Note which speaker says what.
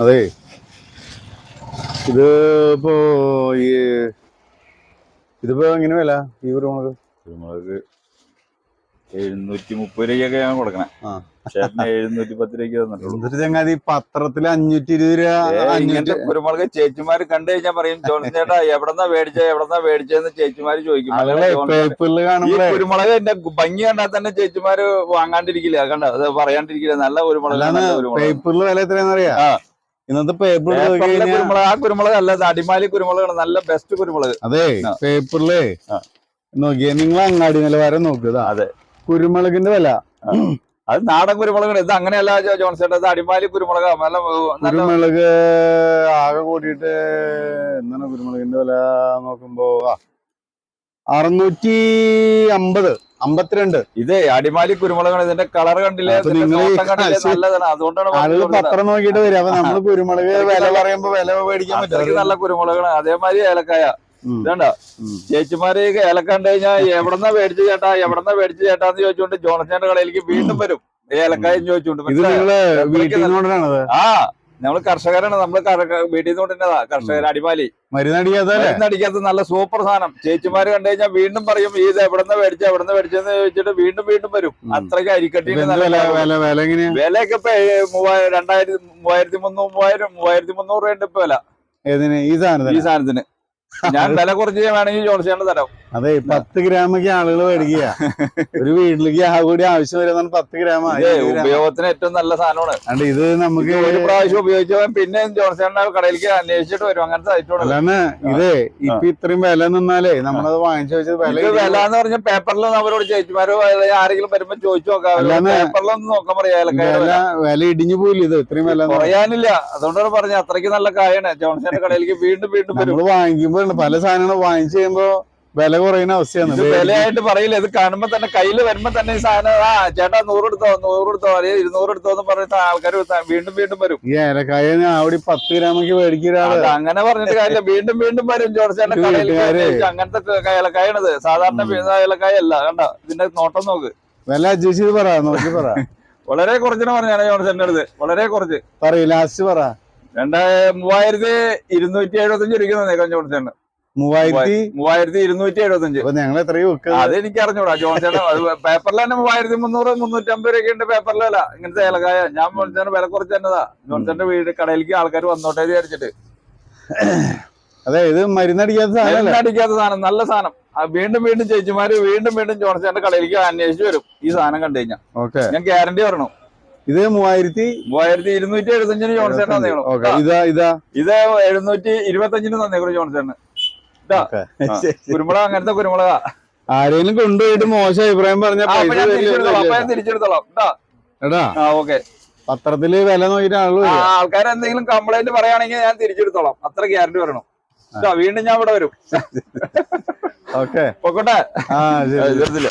Speaker 1: അതെ. ഇത് ഇപ്പോ ഈ ഇതിപ്പോ എങ്ങനെ വില ഈ കുരുമുളക്?
Speaker 2: കുരുമുളക് എഴുന്നൂറ്റി മുപ്പത് രൂപയ്ക്കൊക്കെ ഞാൻ കൊടുക്കണേ. ചേട്ടന് എഴുന്നൂറ്റി പത്ത് രൂപയ്ക്ക് തന്നിട്ടുള്ളൂ.
Speaker 1: ചങ്ങാതി അഞ്ഞൂറ്റി ഇരുപത് രൂപ
Speaker 2: ഇങ്ങനത്തെ കുരുമുളക് ചേച്ചിമാര് കണ്ടു കഴിഞ്ഞാൽ പറയും ജോൺസൺ ചേട്ടാ എവിടെന്നാ മേടിച്ച എവിടെന്നാ മേടിച്ചെന്ന് ചേച്ചിമാര് ചോദിക്കും.
Speaker 1: പേപ്പറിൽ
Speaker 2: ഈ കുരുമുളക് എന്റെ ഭംഗി കണ്ടാൽ തന്നെ ചേച്ചിമാര് വാങ്ങാണ്ടിരിക്കില്ല? കണ്ട അത് പറയാണ്ടിരിക്കില്ല? നല്ല കുരുമുളക് കുരുമുളക്.
Speaker 1: വില
Speaker 2: എത്രയാണെന്നറിയാ.
Speaker 1: ഇന്നത്തെ പേപ്പർ
Speaker 2: പേപ്പറിലെ കുരുമുളക് ആ കുരുമുളക് അല്ല അടിമാലി കുരുമുളകാണ് നല്ല ബെസ്റ്റ് കുരുമുളക്.
Speaker 1: അതെ പേപ്പറിൽ
Speaker 2: ആ.
Speaker 1: നിങ്ങൾ അങ്ങാടി നിലവാരം നോക്കുക
Speaker 2: അതെ.
Speaker 1: കുരുമുളകിന്റെ വില.
Speaker 2: അത് നാടൻ കുരുമുളക് ഇത് അങ്ങനെയല്ല ജോ- ജോൺസൺ ഇത് അടിമാലി കുരുമുളക്. നല്ല
Speaker 1: കുരുമുളക് ആകെ കൂടിയിട്ട് എന്താണ് കുരുമുളകിന്റെ വില നോക്കുമ്പോ? അറുന്നൂറ്റി അമ്പത് അമ്പത്തിരണ്ട്.
Speaker 2: ഇത് അടിമാലി കുരുമുളകാണ്. ഇതിന്റെ കളർ കണ്ടില്ലേ? നല്ലതാണ്.
Speaker 1: ആളുകൾ പത്രം നോക്കിയിട്ട് വരും അപ്പൊ നമ്മൾ കുരുമുളക് വില പറയുമ്പോ വില മേടിക്കാൻ പറ്റും
Speaker 2: നല്ല കുരുമുളകാണ്. അതേമാതിരി ഏലക്കായ. ഇതണ്ട. ചേച്ചിമാര് ഏലക്ക കണ്ടു കഴിഞ്ഞാൽ എവിടെന്നാ മേടിച്ചു ചേട്ടാ? എവിടെന്നാ മേടിച്ചു ചേട്ടാന്ന് ചോദിച്ചുകൊണ്ട് ചേട്ടൻ കടയിലേക്ക് വീണ്ടും വരും. ഏലക്കായും ചോദിച്ചുകൊണ്ട് ആ നമ്മൾ കർഷകരാണ്. നമ്മൾ വീട്ടിൽ നിന്ന് കൊണ്ടിരുന്നതാ കർഷകർ അടിമാലി. മരുന്നടിക്കാത്ത നല്ല സൂപ്പർ സാധനം. ചേച്ചിമാര് കണ്ടു കഴിഞ്ഞാൽ വീണ്ടും പറയും ഇത് എവിടെന്ന് മേടിച്ച എവിടെന്ന് മേടിച്ചെന്ന് ചോദിച്ചിട്ട് വീണ്ടും വീണ്ടും വരും. അത്രയ്ക്ക് അരിക്കട്ടി വിലയൊക്കെ ഇപ്പൊ രണ്ടായിരത്തി മൂവായിരത്തി മുന്നൂറ് മൂവായിരം മൂവായിരത്തി മുന്നൂറ് രൂപ ഇപ്പൊ വില.
Speaker 1: ഈ സാധനത്തിന്.
Speaker 2: ഞാൻ തല കുറച്ച് വേണമെങ്കിൽ ജോൺസിയാണ് തരാം.
Speaker 1: അതെ പത്ത് ഗ്രാമൊക്കെ ആളുകൾ മേടിക്കുക. ഒരു വീട്ടിലേക്ക് ആ കൂടി ആവശ്യം വരുന്ന പത്ത് ഗ്രാം
Speaker 2: ഉപയോഗത്തിന് ഏറ്റവും നല്ല സാധനമാണ്.
Speaker 1: അണ്ട് ഇത് നമുക്ക്
Speaker 2: ഒരു പ്രാവശ്യം ഉപയോഗിച്ച പിന്നെ ജോൺസന്റെ കടയിലേക്ക് അന്വേഷിച്ചിട്ട് വരും. അങ്ങനത്തെ ഐറ്റമാണ്
Speaker 1: അല്ലാന്ന് ഇത് ഇപ്പൊ ഇത്രയും വില നിന്നാലേ നമ്മളത് വാങ്ങിച്ചു വെച്ചത് വില
Speaker 2: വില എന്ന് പറഞ്ഞ പേപ്പറിൽ അവരോട് ചേച്ചിമാരോ ആരെങ്കിലും വരുമ്പോ ചോദിച്ചു നോക്കാം പേപ്പറിലൊന്നും നോക്കാൻ പറയാ
Speaker 1: വില ഇടിഞ്ഞു പോയില്ല ഇത്? ഇത്രയും വില
Speaker 2: പറയാനില്ല അതുകൊണ്ടാണ് പറഞ്ഞത് അത്രയ്ക്ക് നല്ല കായാണ്. ജോൺസന്റെ കടയിലേക്ക് വീണ്ടും വീണ്ടും വരും.
Speaker 1: വാങ്ങിക്കുമ്പോ പല സാധനങ്ങളും വാങ്ങിച്ചു കഴിയുമ്പോ വില കുറയുന്ന അവസ്ഥയാണ്.
Speaker 2: വിലയായിട്ട് പറയില്ല. ഇത് കാണുമ്പോ തന്നെ കയ്യിൽ വരുമ്പോ തന്നെ ഈ സാധനം ആ ചേട്ടാ നൂറ് എടുത്തോ? നൂറ് എടുത്തോ? അല്ലെങ്കിൽ ഇരുന്നൂറ് എടുത്തോ? എന്ന് പറഞ്ഞിട്ട് ആൾക്കാർ വീണ്ടും വീണ്ടും വരും.
Speaker 1: ഈ ഏലക്കായ അവിടെ പത്ത് ഗ്രാമൊക്കെ മേടിക്കുന്ന
Speaker 2: അങ്ങനെ പറഞ്ഞിട്ട് കാര്യമില്ല. വീണ്ടും വീണ്ടും വരും. ജോർജ് അങ്ങനത്തെ ഏലക്കായാണിത്. സാധാരണ ഏലക്കായ അല്ല കണ്ട? ഇതിന്റെ നോട്ടം നോക്ക്.
Speaker 1: വില അഡ്ജസ്റ്റ് ചെയ്ത് പറ നോക്കി പറ.
Speaker 2: വളരെ കുറച്ചിനെ പറഞ്ഞാണ് ജോൺസന്റെ അടുത്ത്. വളരെ കുറച്ച്
Speaker 1: പറയൂ ലാസ്റ്റ് പറ.
Speaker 2: രണ്ടാ മൂവായിരത്തി ഇരുന്നൂറ്റി എഴുപത്തഞ്ച് രൂപയ്ക്ക് തന്നേക്കാം ജോൺസന്
Speaker 1: മൂവായിരത്തി
Speaker 2: മൂവായിരത്തി ഇരുന്നൂറ്റി എഴുപത്തഞ്ച്.
Speaker 1: ഞങ്ങൾ എത്രയോ
Speaker 2: അത് എനിക്ക് അറിഞ്ഞൂടാ ജോൺസൺ പേപ്പറിൽ തന്നെ മൂവായിരത്തി മുന്നൂറ് മുന്നൂറ്റമ്പത് രൂപ ഉണ്ട് പേപ്പറിലല്ല. ഇങ്ങനത്തെ ഏലക്കായ. ഞാൻ ജോൺസന്റെ വില കുറച്ച് തന്നതാ. ജോൺസന്റെ വീട് കടയിലേക്ക് ആൾക്കാർ വന്നോട്ടെ വിചാരിച്ചിട്ട്.
Speaker 1: അതെ ഇത് മരുന്നടിക്കാത്ത സാധനം
Speaker 2: അടിക്കാത്ത സാധനം നല്ല സാധനം. വീണ്ടും വീണ്ടും ചേച്ചിമാര് വീണ്ടും വീണ്ടും ജോൺസന്റെ കടയിലേക്ക് അന്വേഷിച്ചു വരും ഈ സാധനം കണ്ടു കഴിഞ്ഞാൽ
Speaker 1: ഓക്കെ.
Speaker 2: ഞാൻ ഗ്യാരണ്ടി പറഞ്ഞു.
Speaker 1: ഇത് മൂവായിരത്തി
Speaker 2: മൂവായിരത്തി ഇരുന്നൂറ്റി എഴുപത്തഞ്ചിന് തന്നേക്കണം
Speaker 1: ഓക്കെ ഇതാ ഇതാ.
Speaker 2: ഇത് എഴുന്നൂറ്റി ഇരുപത്തഞ്ചിന് തന്നേക്കണം ജോൺസണ്
Speaker 1: ഓക്കെ.
Speaker 2: കുരുമുളക് അങ്ങനത്തെ കുരുമുളകാ.
Speaker 1: ആരെങ്കിലും കൊണ്ടുപോയിട്ട് മോശം അഭിപ്രായം പറഞ്ഞ
Speaker 2: തിരിച്ചെടുത്തോളാം
Speaker 1: എടാ
Speaker 2: ഓക്കെ.
Speaker 1: പത്രത്തിൽ വില
Speaker 2: നോക്കിട്ടാണല്ലോ ആൾക്കാർ എന്തെങ്കിലും കംപ്ലൈന്റ് പറയുകയാണെങ്കിൽ ഞാൻ തിരിച്ചെടുത്തോളാം. അത്ര ഗ്യാരണ്ടി വരണം. വീണ്ടും ഞാൻ ഇവിടെ വരും.
Speaker 1: ഓക്കെ.
Speaker 2: പൊക്കോട്ടെ?
Speaker 1: ആ ശരി